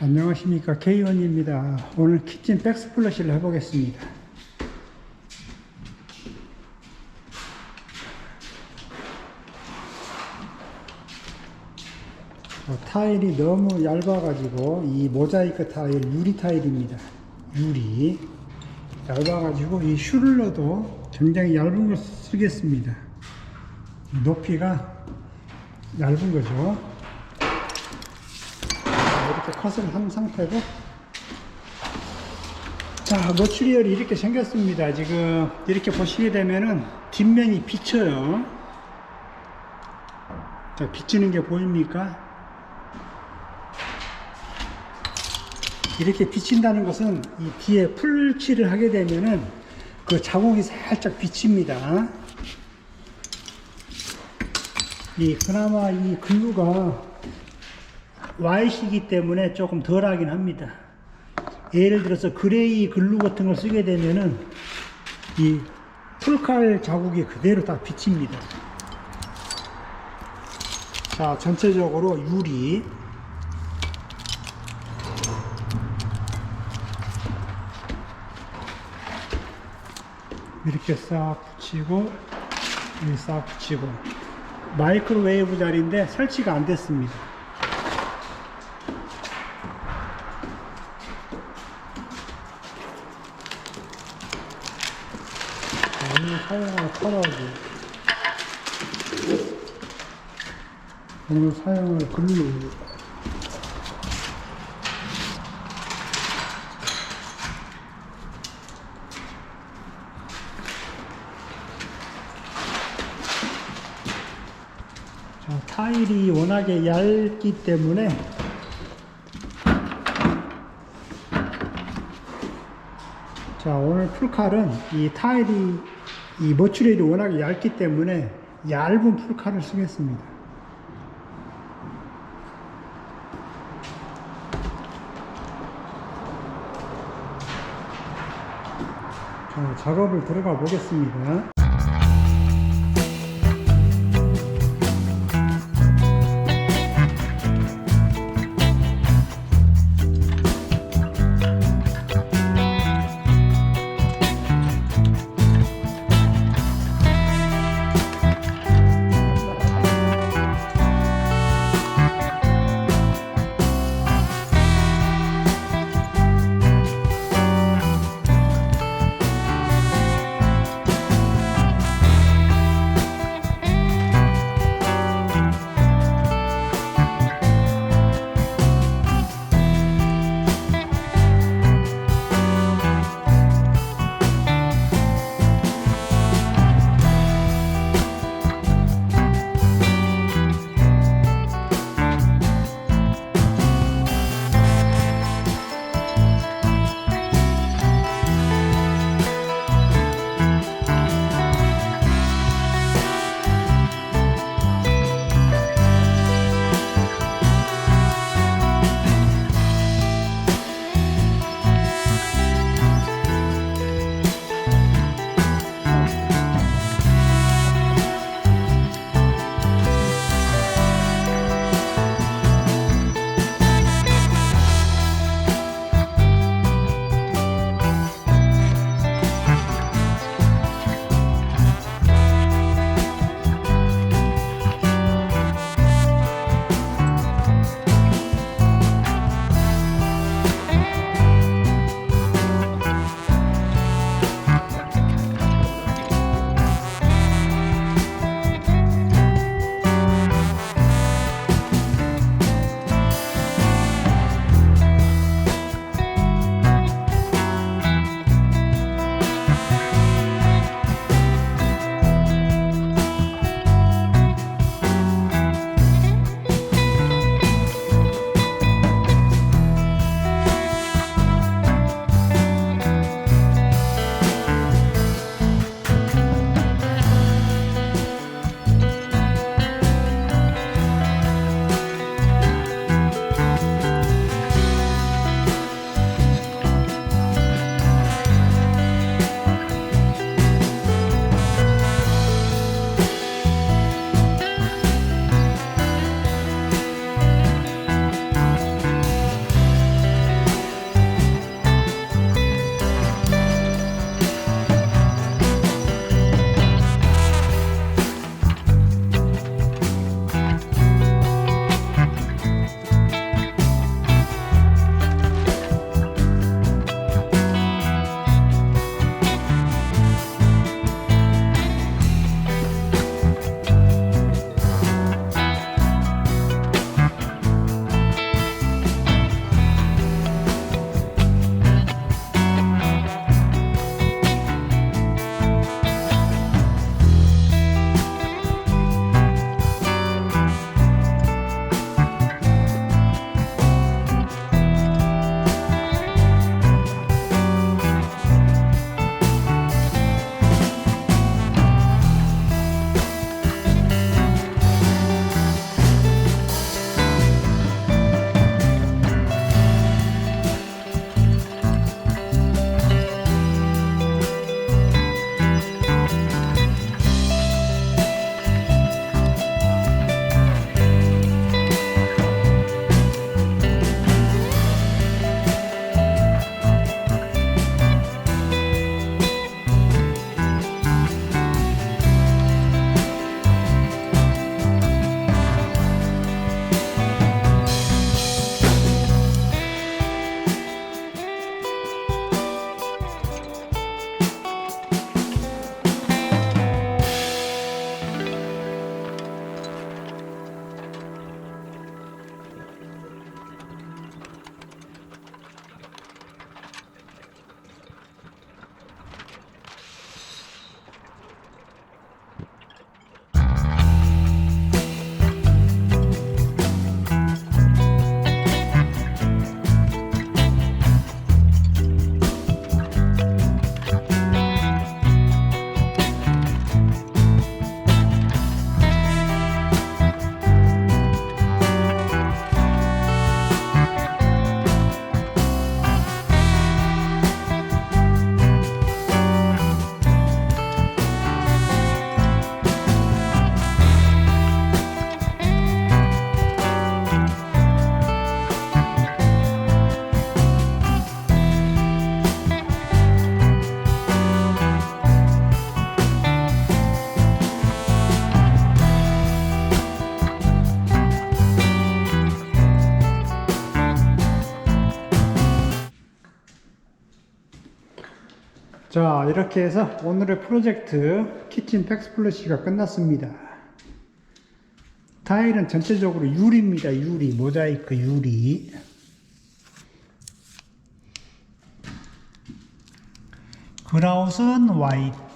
안녕하십니까 K원입니다. 오늘 키친 백스플러시를 해보겠습니다. 어, 타일이 너무 얇아 가지고 이 모자이크 타일 유리 타일입니다. 유리 얇아 가지고 이 슈를러도 굉장히 얇은 걸 쓰겠습니다. 높이가 얇은 거죠. 컷을 한 상태고. 자 머추리얼이 이렇게 생겼습니다. 지금 이렇게 보시게 되면은 뒷면이 비쳐요. 자 비치는 게 보입니까? 이렇게 비친다는 것은 이 뒤에 풀칠을 하게 되면은 그 자국이 살짝 비칩니다. 이 그나마 이 글루가 와이시기 때문에 조금 덜 하긴 합니다. 예를 들어서 그레이 글루 같은 걸 쓰게 되면은 이 풀칼 자국이 그대로 다 비칩니다. 자, 전체적으로 유리. 이렇게 싹 붙이고, 이렇게 싹 붙이고. 마이크로웨이브 자리인데 설치가 안 됐습니다. 오늘 사용할 털하고 오늘 사용할 글루 자, 타일이 워낙에 얇기 때문에 자 오늘 풀칼은 이 타일이 이 머추리얼이 워낙에 얇기 때문에 얇은 풀칼을 쓰겠습니다. 자, 작업을 들어가 보겠습니다 자, 이렇게 해서 오늘의 프로젝트 키친 팩스플러시가 끝났습니다. 타일은 전체적으로 유리입니다. 유리, 모자이크 유리. 그라웃은 화이트.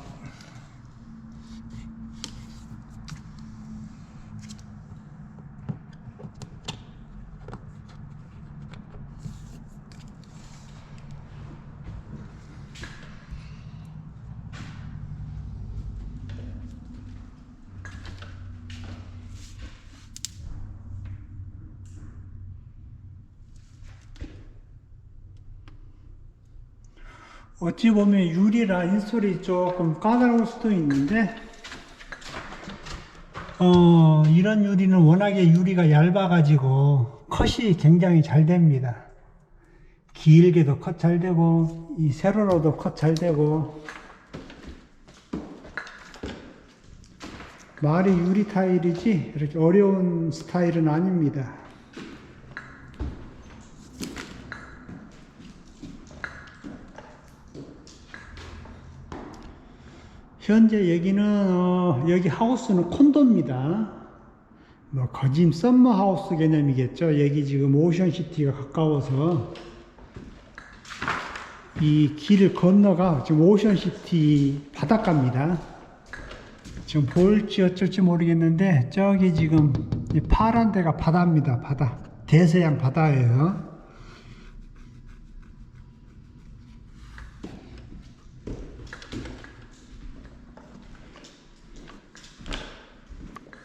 어찌 보면 유리 라 인솔이 조금 까다로울 수도 있는데 어 이런 유리는 워낙에 유리가 얇아가지고 컷이 굉장히 잘 됩니다. 길게도 컷 잘 되고 이 세로로도 컷 잘 되고 말이 유리 타일이지 이렇게 어려운 스타일은 아닙니다 현재 여기는 어, 여기 하우스는 콘도입니다. 뭐 거짐 썸머 하우스 개념이겠죠. 여기 지금 오션 시티가 가까워서 이 길을 건너가 지금 오션 시티 바닷가입니다. 지금 보일지 어쩔지 모르겠는데 저기 지금 이 파란 데가 바다입니다. 바다. 대서양 바다예요.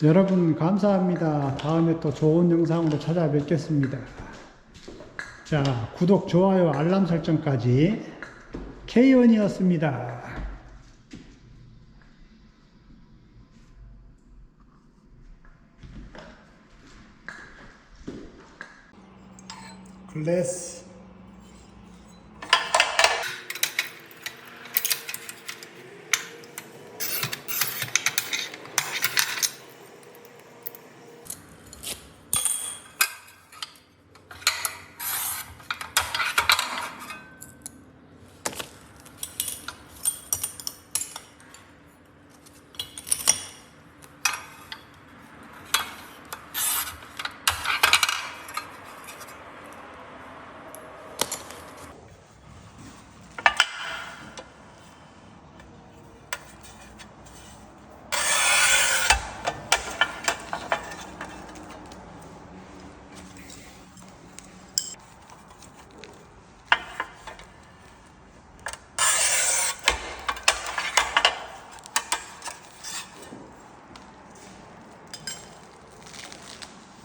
여러분 감사합니다. 다음에 또 좋은 영상으로 찾아뵙겠습니다. 자, 구독, 좋아요, 알람 설정까지 K1이었습니다. 글래스